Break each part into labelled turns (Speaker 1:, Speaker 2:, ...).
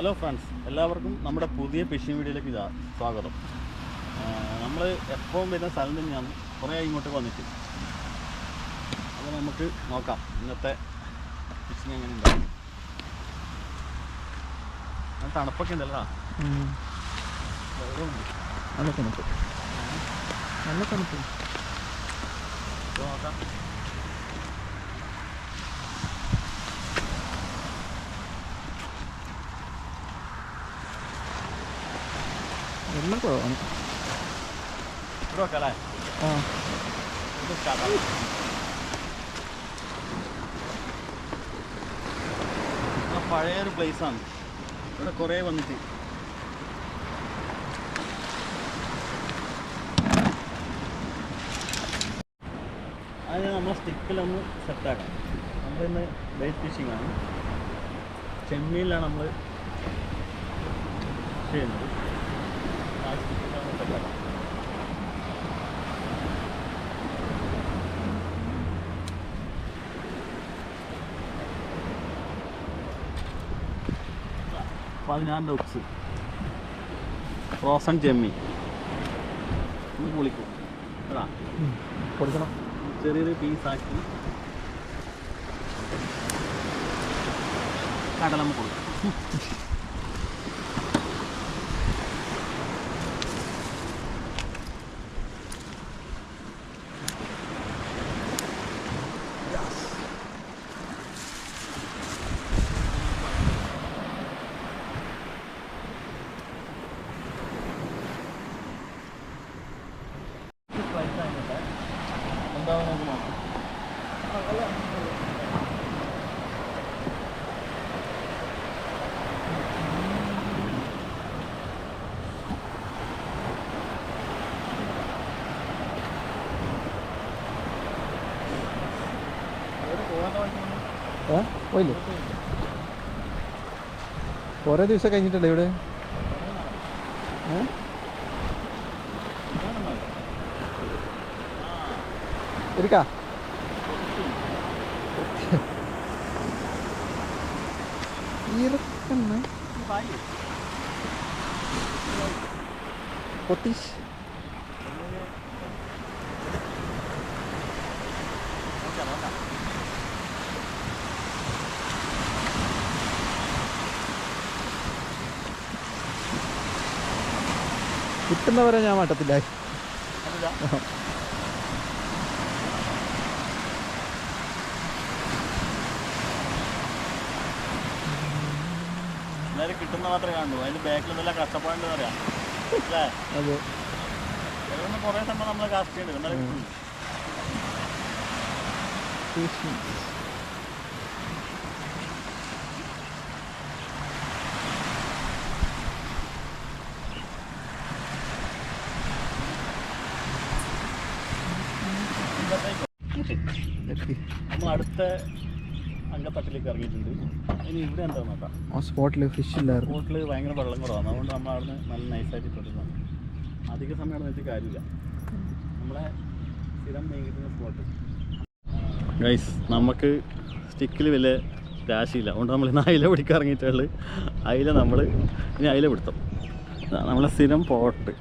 Speaker 1: Hello friends എല്ലാവർക്കും നമ്മുടെ പുതിയ ഫിഷിംഗ് വീഡിയോയിലേക്ക് ഇതാ സ്വാഗതം. നമ്മൾ എപ്പോഴും വരുന്ന സ്ഥലം തന്നെയാണ് കുറേ ഇങ്ങോട്ട് വന്നിട്ട്. അപ്പോൾ നമുക്ക് നോക്കാം ഇന്നത്തെ ഫിഷിങ് എങ്ങനെ ഉണ്ടാവും. തണുപ്പൊക്കെ ഉണ്ടല്ലോ
Speaker 2: നല്ല തണുപ്പ്. നല്ല തണുപ്പ്.
Speaker 1: നോക്കാം.
Speaker 2: കുറവാണ്
Speaker 1: ഇവിടെ നോക്കാം അല്ലേ
Speaker 2: ആ
Speaker 1: ഇത് സ്റ്റാർട്ടാണ് പഴയൊരു പ്ലേസാണ് ഇവിടെ കുറേ വന്നിട്ട്. അതിന് നമ്മൾ സ്റ്റിക്കിലൊന്ന് സെറ്റാക്കാം നമ്മളിന്ന് ബൈറ്റ് ഫിഷിംഗ് ആണ്. ചെമ്മീനിലാണ് നമ്മൾ ചെയ്യുന്നത്. പതിനാറ് ഡോക്സ് റോസൺ ചെമ്മി ഒന്ന് പൊളിക്കും. അതാ
Speaker 2: പൊളിക്കണം.
Speaker 1: ചെറിയൊരു പീസാക്കി കടലമ്മ കൊടുക്കും എന്താവും നമുക്ക് നോക്കാം
Speaker 2: ഏ പോയില്ലേ? കുറേ ദിവസം കഴിഞ്ഞിട്ടല്ലേ ഇവിടെ? ഏ? ഇരിക്കാ. ഇറക്കണ്ണ കിട്ടുന്നവരെ ഞാൻ മാറ്റത്തില്ല
Speaker 1: കിട്ടുന്ന മാത്രമേ കാണൂ അതിന്റെ ബാക്കിൽ നല്ല കഷ്ടപ്പാടുണ്ട് പറയാം.
Speaker 2: അതെ.
Speaker 1: കുറേ സമയം നമ്മൾ കാസ്റ്റ് ചെയ്യേണ്ടത് എന്നാലും കിട്ടും. നമ്മൾ അടുത്ത അങ്കത്തട്ടിലേക്ക് ഇറങ്ങിയിട്ടുണ്ട്. ഇനി ഇവിടെ എന്താ നോക്കാം?
Speaker 2: ആ സ്പോട്ടിൽ ഫിഷ്
Speaker 1: ബോട്ടിൽ ഭയങ്കര വെള്ളം കുറവാണ്. അതുകൊണ്ട് നമ്മൾ അവിടുന്ന് നല്ല നൈസായിട്ട് ഇട്ടിട്ടുണ്ട് അധിക സമയം അവിടെ കാര്യമില്ല. നമ്മളെ സ്ഥിരം മീൻ കിട്ടുന്ന സ്പോട്ട് ഗൈസ് നമുക്ക് സ്റ്റിക്കിൽ വലിയ രാശിയില്ല. അതുകൊണ്ട് നമ്മൾ ഇന്ന് അയില പിടിക്കാൻ ഇറങ്ങിയിട്ടുള്ളത് അയില നമ്മൾ ഇനി അയില പിടുത്തം. നമ്മളെ സ്ഥിരം പോട്ട്.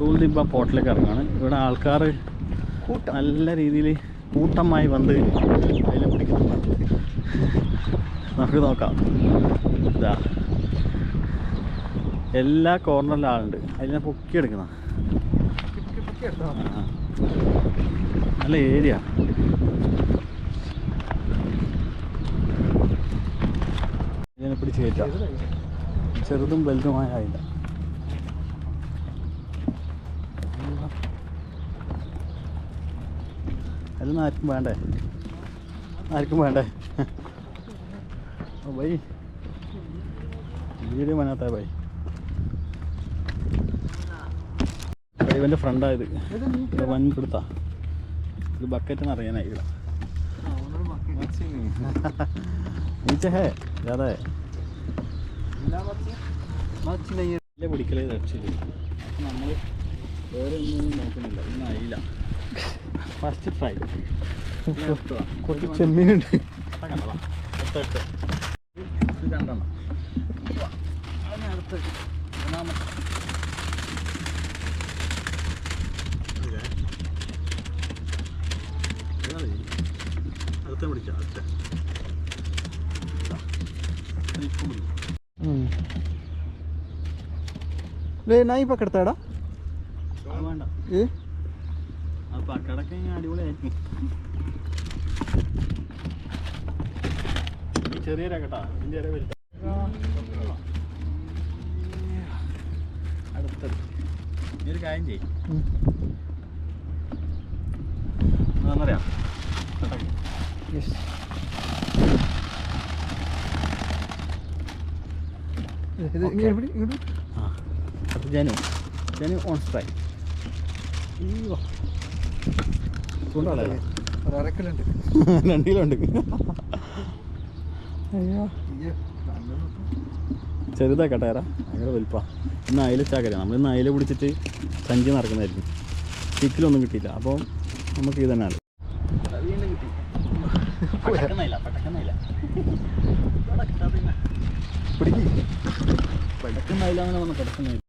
Speaker 1: റൂളിൽ പോട്ടിലേക്ക് ഇറങ്ങുകയാണ് ഇവിടെ ആൾക്കാർ നല്ല രീതിയിൽ കൂട്ടമായി വന്ന് അതിനെ പിടിക്കുന്നുണ്ട് നമുക്ക് നോക്കാം. ഇതാ. എല്ലാ കോർണറിലും ആളുണ്ട്. അതിനെ പൊക്കിയെടുക്കണം. നല്ല ഏരിയ ഇതിനെ പിടിച്ച് കയറ്റാം. ചെറുതും വലുതുമായ ആയില്ല. അതൊന്നും ആർക്കും വേണ്ടേ? ആർക്കും വേണ്ടേ? Oh bye. വീഡിയോ മനാത്ത ബൈ. ഇവന്റെ ഫ്രണ്ടായത് ഇത്. വൻ പിടുത്ത. ഇത് ബക്കറ്റ് അറിയാനായി ഇവിടെ. നീച്ച ഹേ ഇല്ല പിടിക്കലേ രക്ഷയില്ല നമ്മൾ വേറെ ഒന്നും നോക്കുന്നില്ല. ഇന്ന് അയില ഫസ്റ്റ് ഫ്രൈ
Speaker 2: കുറച്ച് ചെമ്മീനുണ്ട്
Speaker 1: രണ്ടെണ്ണം അടുത്ത. അടുത്ത പിടിക്കും.
Speaker 2: ലേ
Speaker 1: അക്കടൊക്കെ അടിപൊളിയായിരിക്കും. ചെറിയൊരു ചെറിയ കേട്ടാ ഇതിന്റെ ഇര വലുതാ. അടുത്തത്. നീ ഒരു കാര്യം ചെയ്യും. എന്താണെന്നറിയാം
Speaker 2: യെസ് ഇത് ഇങ്ങ്
Speaker 1: ആ അത് ജനു. ജനു ഓൺ സ്ട്രൈക്ക് അയ്യോ. ചൂണ്ടാളെ
Speaker 2: കിലോ
Speaker 1: ഉണ്ട്
Speaker 2: അയ്യോ.
Speaker 1: ചെറുതാക്കട്ടെ ഏറാ ഭയങ്കര വലുപ്പ. ഇന്ന് അയില ചാക്കര നമ്മൾ ഇന്ന് അയില പിടിച്ചിട്ട് സഞ്ചി നടക്കുന്നതായിരിക്കും. ചിക്കിലൊന്നും കിട്ടിയില്ല. അപ്പോൾ നമുക്ക് ഇത് തന്നെയാണ്. പിടിക്കുന്നില്ല പടക്കുന്നില്ല
Speaker 2: പിടിക്ക്.
Speaker 1: പടക്കുന്നില്ല അങ്ങനെ പടക്കുന്നില്ല